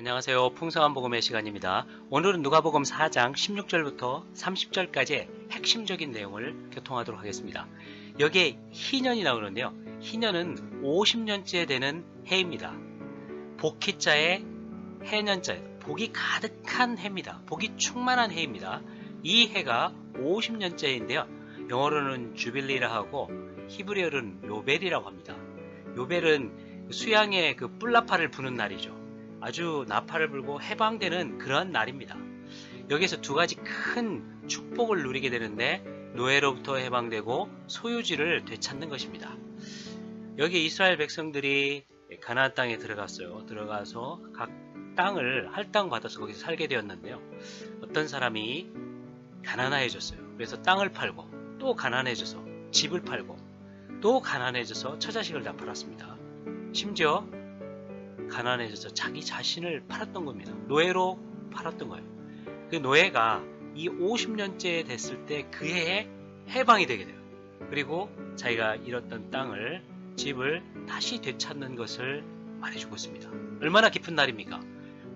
안녕하세요. 풍성한 복음의 시간입니다. 오늘은 누가복음 4장 16절부터 30절까지의 핵심적인 내용을 교통하도록 하겠습니다. 여기에 희년이 나오는데요. 희년은 50년째 되는 해입니다. 복희자의 해년자, 복이 가득한 해입니다. 복이 충만한 해입니다. 이 해가 50년째인데요. 영어로는 주빌리라 하고 히브리어로는 요벨이라고 합니다. 요벨은 수양의 그 뿔나파를 부는 날이죠. 아주 나팔을 불고 해방되는 그런 날입니다. 여기서 두 가지 큰 축복을 누리게 되는데 노예로부터 해방되고 소유지를 되찾는 것입니다. 여기 이스라엘 백성들이 가나안 땅에 들어갔어요. 들어가서 각 땅을 할당 받아서 거기서 살게 되었는데요. 어떤 사람이 가난해졌어요. 그래서 땅을 팔고 또 가난해져서 집을 팔고 또 가난해져서 처자식을 다 팔았습니다. 심지어 가난해져서 자기 자신을 팔았던 겁니다. 노예로 팔았던 거예요. 그 노예가 이 50년째 됐을 때 그 해에 해방이 되게 돼요. 그리고 자기가 잃었던 땅을, 집을 다시 되찾는 것을 말해주고 있습니다. 얼마나 기쁜 날입니까?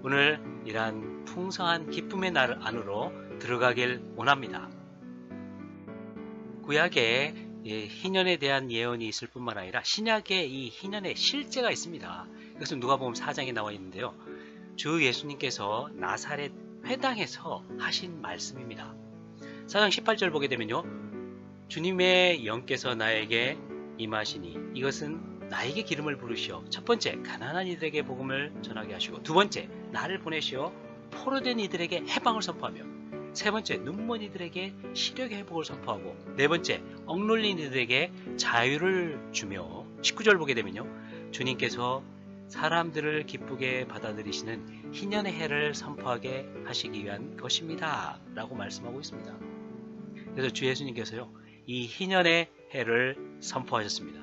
오늘 이러한 풍성한 기쁨의 날 안으로 들어가길 원합니다. 구약에 희년에 대한 예언이 있을 뿐만 아니라 신약에 이 희년의 실제가 있습니다. 이것은 누가복음 4장에 나와 있는데요. 주 예수님께서 나사렛 회당에서 하신 말씀입니다. 4장 18절 보게 되면요. 주님의 영께서 나에게 임하시니 이것은 나에게 기름을 부르시어 첫 번째 가난한 이들에게 복음을 전하게 하시고 두 번째 나를 보내시어 포로된 이들에게 해방을 선포하며 세 번째 눈먼 이들에게 시력의 회복을 선포하고 네 번째 억눌린 이들에게 자유를 주며 19절 보게 되면요. 주님께서 사람들을 기쁘게 받아들이시는 희년의 해를 선포하게 하시기 위한 것입니다. 라고 말씀하고 있습니다. 그래서 주 예수님께서요, 이 희년의 해를 선포하셨습니다.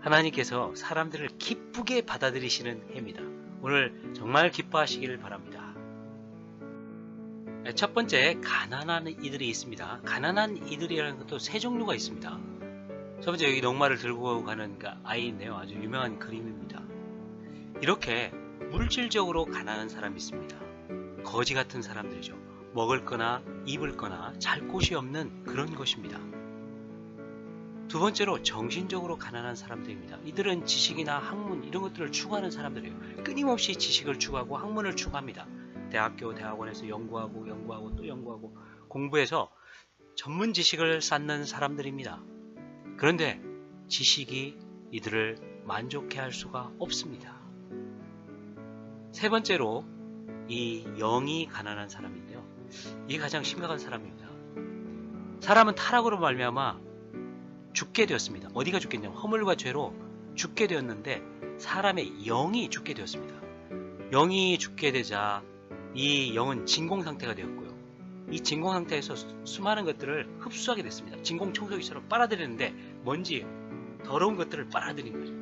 하나님께서 사람들을 기쁘게 받아들이시는 해입니다. 오늘 정말 기뻐하시기를 바랍니다. 첫 번째, 가난한 이들이 있습니다. 가난한 이들이라는 것도 세 종류가 있습니다. 첫 번째, 여기 녹말을 들고 가는 그 아이인데요. 아주 유명한 그림입니다. 이렇게 물질적으로 가난한 사람이 있습니다. 거지 같은 사람들이죠. 먹을 거나 입을 거나 잘 곳이 없는 그런 것입니다. 두 번째로 정신적으로 가난한 사람들입니다. 이들은 지식이나 학문 이런 것들을 추구하는 사람들이에요. 끊임없이 지식을 추구하고 학문을 추구합니다. 대학교, 대학원에서 연구하고 연구하고 또 연구하고 공부해서 전문 지식을 쌓는 사람들입니다. 그런데 지식이 이들을 만족해 할 수가 없습니다. 세 번째로 이 영이 가난한 사람인데요. 이게 가장 심각한 사람입니다. 사람은 타락으로 말미암아 죽게 되었습니다. 어디가 죽겠냐면 허물과 죄로 죽게 되었는데 사람의 영이 죽게 되었습니다. 영이 죽게 되자 이 영은 진공 상태가 되었고요. 이 진공 상태에서 수많은 것들을 흡수하게 됐습니다. 진공 청소기처럼 빨아들이는데 먼지, 더러운 것들을 빨아들인 거죠.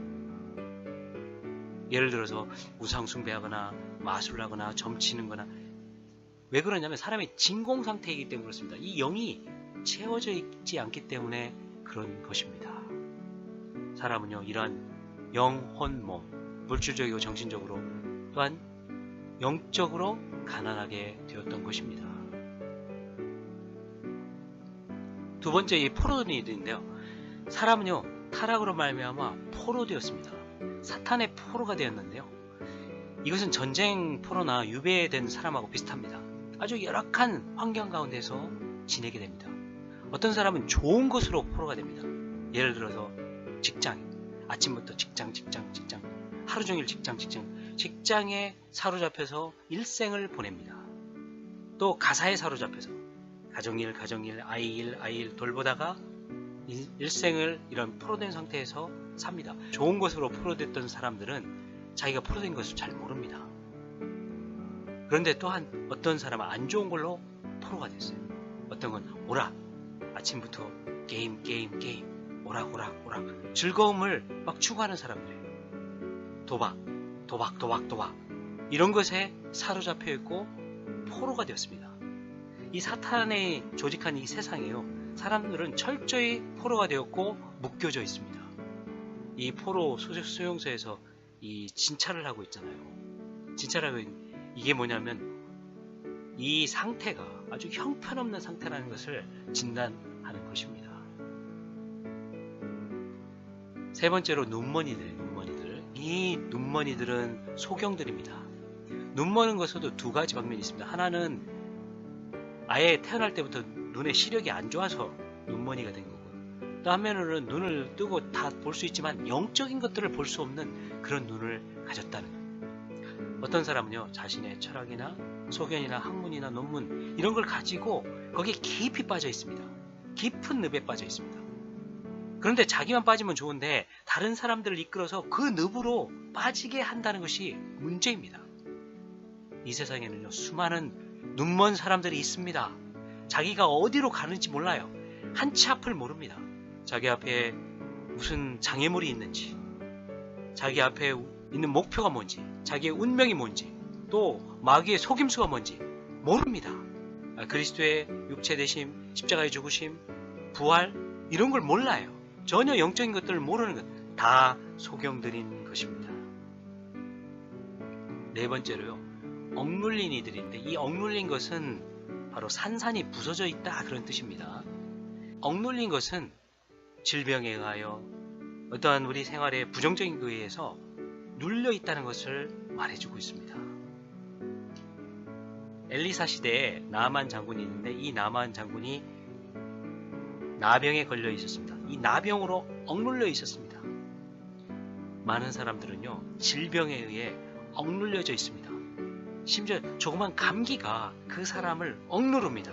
예를 들어서 우상 숭배하거나 마술을 하거나 점치는 거나 왜 그러냐면 사람이 진공 상태이기 때문에 그렇습니다. 이 영이 채워져 있지 않기 때문에 그런 것입니다. 사람은요, 이러한 영, 혼, 몸, 물질적이고 정신적으로 또한 영적으로 가난하게 되었던 것입니다. 두 번째 이 포로들인데요. 사람은요, 타락으로 말미암아 포로 되었습니다. 사탄의 포로가 되었는데요. 이것은 전쟁 포로나 유배된 사람하고 비슷합니다. 아주 열악한 환경 가운데서 지내게 됩니다. 어떤 사람은 좋은 것으로 포로가 됩니다. 예를 들어서 직장, 아침부터 직장, 직장, 직장, 하루 종일 직장, 직장, 직장에 사로잡혀서 일생을 보냅니다. 또 가사에 사로잡혀서 가정일, 가정일, 아이일, 아이일 돌보다가 일생을 이런 포로된 상태에서 삽니다. 좋은 것으로 포로됐던 사람들은 자기가 포로된 것을 잘 모릅니다. 그런데 또한 어떤 사람은 안 좋은 걸로 포로가 됐어요. 어떤 건 오락, 아침부터 게임, 게임, 게임, 오락, 오락, 오락, 즐거움을 막 추구하는 사람들이에요. 도박, 도박, 도박, 도박. 이런 것에 사로잡혀 있고 포로가 되었습니다. 이 사탄의 조직한 이 세상에요. 사람들은 철저히 포로가 되었고 묶여져 있습니다. 이 포로 소용소에서 이 진찰을 하고 있잖아요. 진찰하고 있는 이게 뭐냐면 이 상태가 아주 형편없는 상태라는 것을 진단하는 것입니다. 세 번째로 눈머니들, 눈머니들. 이 눈머니들은 소경들입니다. 눈머는 것에도 두 가지 방면이 있습니다. 하나는 아예 태어날 때부터 눈에 시력이 안 좋아서 눈머니가 된 거고 또 한면으로는 눈을 뜨고 다 볼 수 있지만 영적인 것들을 볼 수 없는 그런 눈을 가졌다는 거예요. 어떤 사람은요 자신의 철학이나 소견이나 학문이나 논문 이런 걸 가지고 거기에 깊이 빠져 있습니다. 깊은 늪에 빠져 있습니다. 그런데 자기만 빠지면 좋은데 다른 사람들을 이끌어서 그 늪으로 빠지게 한다는 것이 문제입니다. 이 세상에는요 수많은 눈먼 사람들이 있습니다. 자기가 어디로 가는지 몰라요. 한치 앞을 모릅니다. 자기 앞에 무슨 장애물이 있는지, 자기 앞에 있는 목표가 뭔지, 자기의 운명이 뭔지, 또 마귀의 속임수가 뭔지 모릅니다. 아, 그리스도의 육체 대심, 십자가의 죽으심, 부활 이런 걸 몰라요. 전혀 영적인 것들을 모르는 것 다 소경들인 것입니다. 네 번째로요. 억눌린 이들인데 이 억눌린 것은 바로 산산이 부서져 있다 그런 뜻입니다. 억눌린 것은 질병에 의하여 어떠한 우리 생활에 부정적인 것에 의해서 눌려 있다는 것을 말해주고 있습니다. 엘리사 시대에 나만 장군이 있는데 이 나만 장군이 나병에 걸려 있었습니다. 이 나병으로 억눌려 있었습니다. 많은 사람들은요 질병에 의해 억눌려져 있습니다. 심지어 조그만 감기가 그 사람을 억누릅니다.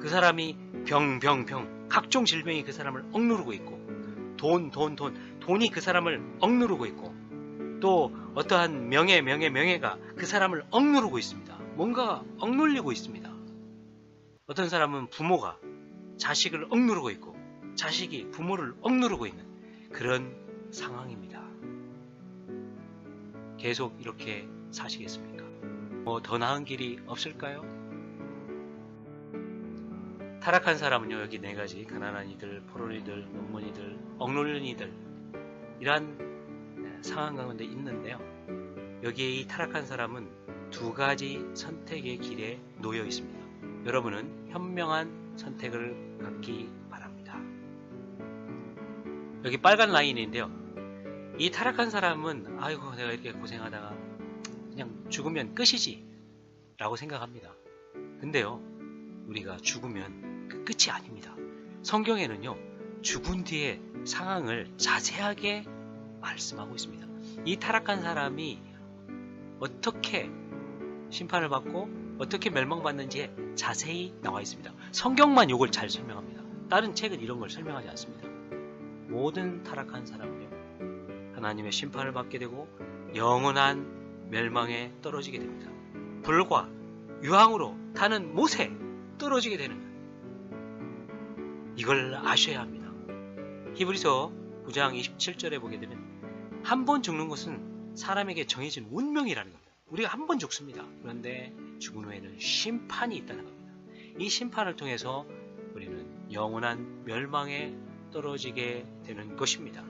그 사람이 병, 병, 병, 각종 질병이 그 사람을 억누르고 있고, 돈, 돈, 돈, 돈이 그 사람을 억누르고 있고, 또 어떠한 명예, 명예, 명예가 그 사람을 억누르고 있습니다. 뭔가 억눌리고 있습니다. 어떤 사람은 부모가 자식을 억누르고 있고, 자식이 부모를 억누르고 있는 그런 상황입니다. 계속 이렇게 사시겠습니까? 뭐 더 나은 길이 없을까요? 타락한 사람은요 여기 네 가지 가난한 이들, 포로 이들, 논문이들, 억눌린 이들 이러한 상황 가운데 있는데요. 여기에 이 타락한 사람은 두 가지 선택의 길에 놓여 있습니다. 여러분은 현명한 선택을 갖기 바랍니다. 여기 빨간 라인인데요. 이 타락한 사람은 아이고 내가 이렇게 고생하다가 그냥 죽으면 끝이지 라고 생각합니다. 근데요 우리가 죽으면 그 끝이 아닙니다. 성경에는요 죽은 뒤에 상황을 자세하게 말씀하고 있습니다. 이 타락한 사람이 어떻게 심판을 받고 어떻게 멸망받는지에 자세히 나와 있습니다. 성경만 이걸 잘 설명합니다. 다른 책은 이런 걸 설명하지 않습니다. 모든 타락한 사람은요 하나님의 심판을 받게 되고 영원한 멸망에 떨어지게 됩니다. 불과 유황으로 타는 못에 떨어지게 되는. 이걸 아셔야 합니다. 히브리서 9장 27절에 보게 되면 한 번 죽는 것은 사람에게 정해진 운명이라는 겁니다. 우리가 한 번 죽습니다. 그런데 죽은 후에는 심판이 있다는 겁니다. 이 심판을 통해서 우리는 영원한 멸망에 떨어지게 되는 것입니다.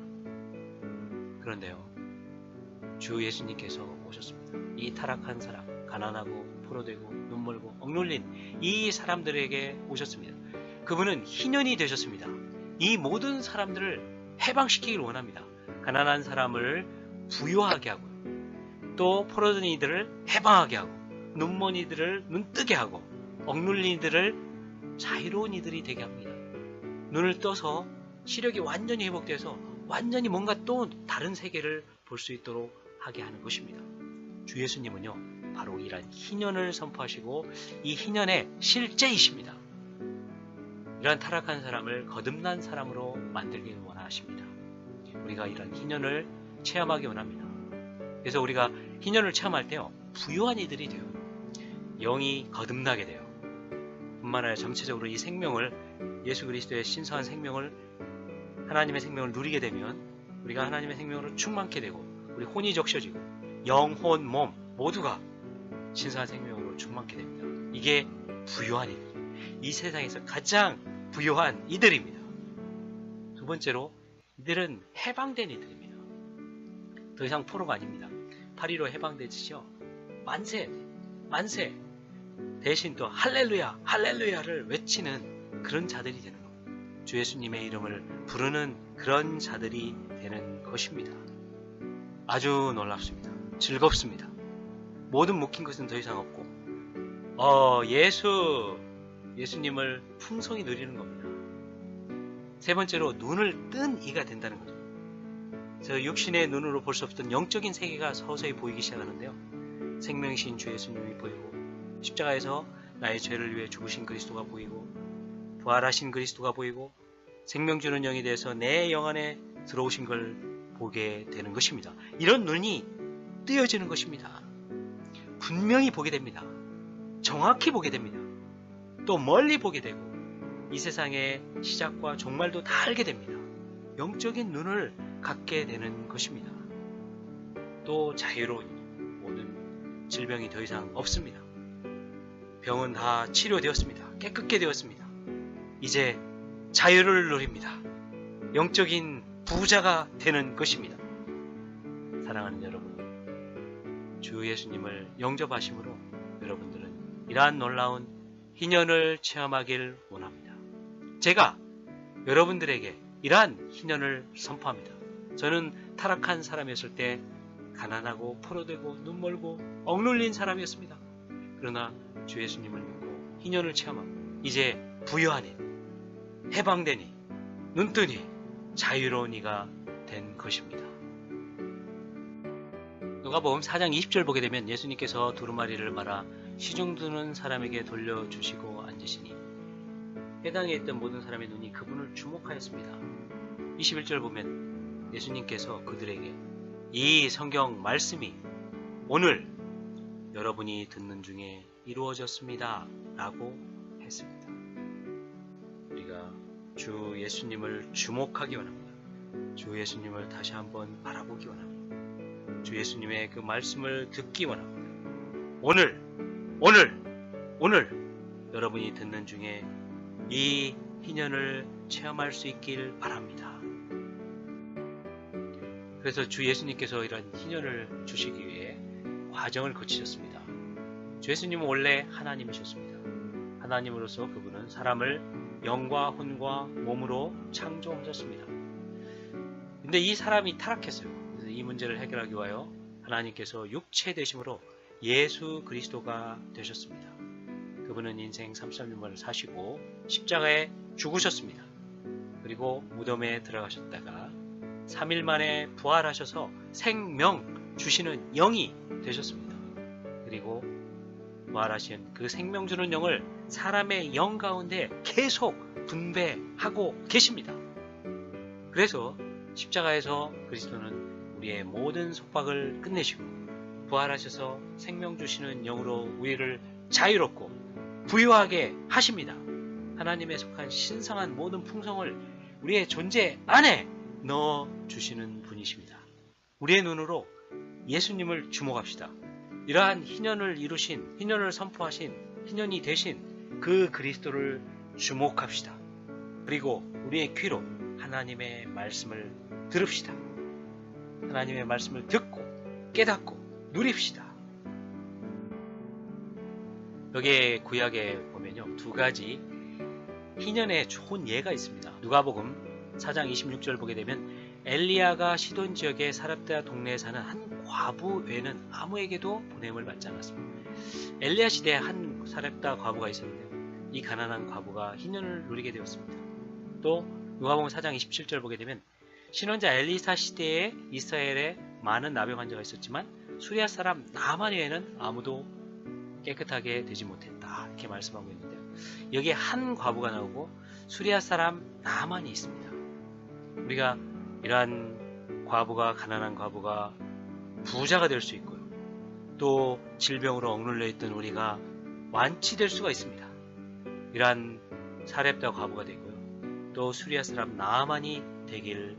그런데요, 주 예수님께서 오셨습니다. 이 타락한 사람, 가난하고 포로되고 눈멀고 억눌린 이 사람들에게 오셨습니다. 그분은 희년이 되셨습니다. 이 모든 사람들을 해방시키기를 원합니다. 가난한 사람을 부유하게 하고 또 포로된 이들을 해방하게 하고 눈먼 이들을 눈뜨게 하고 억눌린 이들을 자유로운 이들이 되게 합니다. 눈을 떠서 시력이 완전히 회복돼서 완전히 뭔가 또 다른 세계를 볼 수 있도록 하게 하는 것입니다. 주 예수님은요, 바로 이러한 희년을 선포하시고 이 희년의 실제이십니다. 이러한 타락한 사람을 거듭난 사람으로 만들기를 원하십니다. 우리가 이러한 희년을 체험하기 원합니다. 그래서 우리가 희년을 체험할 때요, 부유한 이들이 돼요. 영이 거듭나게 돼요. 뿐만 아니라 전체적으로 이 생명을 예수 그리스도의 신성한 생명을 하나님의 생명을 누리게 되면 우리가 하나님의 생명으로 충만케 되고 우리 혼이 적셔지고 영혼, 몸 모두가 신성한 생명으로 충만케 됩니다. 이게 부유한 이들. 이 세상에서 가장 부유한 이들입니다. 두 번째로 이들은 해방된 이들입니다. 더 이상 포로가 아닙니다. 파리로 해방되시죠. 만세, 만세. 대신 또 할렐루야, 할렐루야를 외치는 그런 자들이 되는 겁니다. 주 예수님의 이름을 부르는 그런 자들이 되는 것입니다. 아주 놀랍습니다. 즐겁습니다. 모든 묶인 것은 더 이상 없고, 어, 예수, 예수님을 풍성히 누리는 겁니다. 세 번째로 눈을 뜬 이가 된다는 거죠. 저 육신의 눈으로 볼 수 없던 영적인 세계가 서서히 보이기 시작하는데요. 생명이신 주 예수님이 보이고 십자가에서 나의 죄를 위해 죽으신 그리스도가 보이고 부활하신 그리스도가 보이고 생명 주는 영이 돼서 내 영 안에 들어오신 걸 보게 되는 것입니다. 이런 눈이 뜨여지는 것입니다. 분명히 보게 됩니다. 정확히 보게 됩니다. 또 멀리 보게 되고 이 세상의 시작과 종말도 다 알게 됩니다. 영적인 눈을 갖게 되는 것입니다. 또 자유로운 모든 질병이 더 이상 없습니다. 병은 다 치료되었습니다. 깨끗게 되었습니다. 이제 자유를 누립니다. 영적인 부자가 되는 것입니다. 사랑하는 여러분, 주 예수님을 영접하심으로 여러분들은 이러한 놀라운 희년을 체험하길 원합니다. 제가 여러분들에게 이러한 희년을 선포합니다. 저는 타락한 사람이었을 때 가난하고 포로되고 눈멀고 억눌린 사람이었습니다. 그러나 주 예수님을 믿고 희년을 체험하고 이제 부여하니 해방되니 눈뜨니 자유로운 이가 된 것입니다. 누가복음 4장 20절 보게 되면 예수님께서 두루마리를 말아 시중 드는 사람에게 돌려주시고 앉으시니 해당에 있던 모든 사람의 눈이 그분을 주목하였습니다. 21절 보면 예수님께서 그들에게 이 성경 말씀이 오늘 여러분이 듣는 중에 이루어졌습니다. 라고 했습니다. 우리가 주 예수님을 주목하기 원합니다. 주 예수님을 다시 한번 바라보기 원합니다. 주 예수님의 그 말씀을 듣기 원합니다. 오늘, 오늘, 오늘 여러분이 듣는 중에 이 희년을 체험할 수 있길 바랍니다. 그래서 주 예수님께서 이런 희년을 주시기 위해 과정을 거치셨습니다. 주 예수님은 원래 하나님이셨습니다. 하나님으로서 그분은 사람을 영과 혼과 몸으로 창조하셨습니다. 근데 이 사람이 타락했어요. 이 문제를 해결하기 위하여 하나님께서 육체 되심으로 예수 그리스도가 되셨습니다. 그분은 인생 33년을 사시고 십자가에 죽으셨습니다. 그리고 무덤에 들어가셨다가 3일 만에 부활하셔서 생명 주시는 영이 되셨습니다. 그리고 부활하신 그 생명 주는 영을 사람의 영 가운데 계속 분배하고 계십니다. 그래서 십자가에서 그리스도는 우리의 모든 속박을 끝내시고 부활하셔서 생명 주시는 영으로 우리를 자유롭고 부유하게 하십니다. 하나님의 속한 신성한 모든 풍성을 우리의 존재 안에 넣어 주시는 분이십니다. 우리의 눈으로 예수님을 주목합시다. 이러한 희년을 이루신, 희년을 선포하신, 희년이 되신 그 그리스도를 주목합시다. 그리고 우리의 귀로 하나님의 말씀을 들읍시다. 하나님의 말씀을 듣고 깨닫고 누립시다. 여기에 구약에 보면요. 두 가지 희년의 좋은 예가 있습니다. 누가복음 4장 26절 보게 되면 엘리야가 시돈 지역의 사랍다 동네에 사는 한 과부 외에는 아무에게도 보냄을 받지 않았습니다. 엘리야 시대에 한 사랍다 과부가 있었는데요. 이 가난한 과부가 희년을 누리게 되었습니다. 또 누가복음 4장 27절 보게 되면 신원자 엘리사 시대에 이스라엘에 많은 나병 환자가 있었지만 수리아 사람 나만 외에는 아무도 깨끗하게 되지 못했다 이렇게 말씀하고 있는데요. 여기에 한 과부가 나오고 수리아 사람 나만이 있습니다. 우리가 이러한 과부가 가난한 과부가 부자가 될 수 있고요. 또 질병으로 억눌려 있던 우리가 완치될 수가 있습니다. 이러한 사렙다 과부가 되고요. 또 수리아 사람 나만이 되길.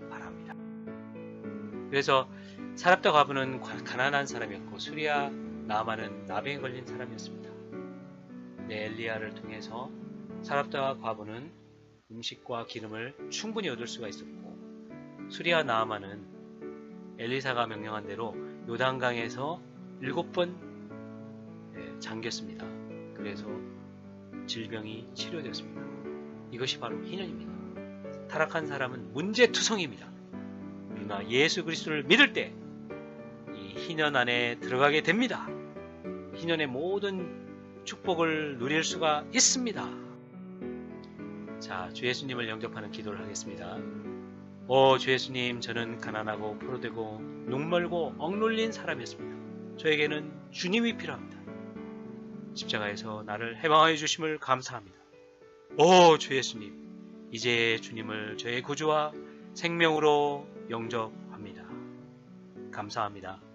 그래서 사렙다 과부는 가난한 사람이었고 수리아 나만은 나병에 걸린 사람이었습니다. 네, 엘리야를 통해서 사랍다와 과부는 음식과 기름을 충분히 얻을 수가 있었고 수리아 나아만은 엘리사가 명령한 대로 요단강에서 일곱 번 잠겼습니다. 그래서 질병이 치료되었습니다. 이것이 바로 희년입니다. 타락한 사람은 문제투성입니다. 그러나 예수 그리스도를 믿을 때 이 희년 안에 들어가게 됩니다. 희년의 모든 축복을 누릴 수가 있습니다. 자, 주 예수님을 영접하는 기도를 하겠습니다. 오, 주 예수님, 저는 가난하고 포로되고 눈멀고 억눌린 사람이었습니다. 저에게는 주님이 필요합니다. 십자가에서 나를 해방하여 주심을 감사합니다. 오, 주 예수님, 이제 주님을 저의 구주와 생명으로 영접합니다. 감사합니다.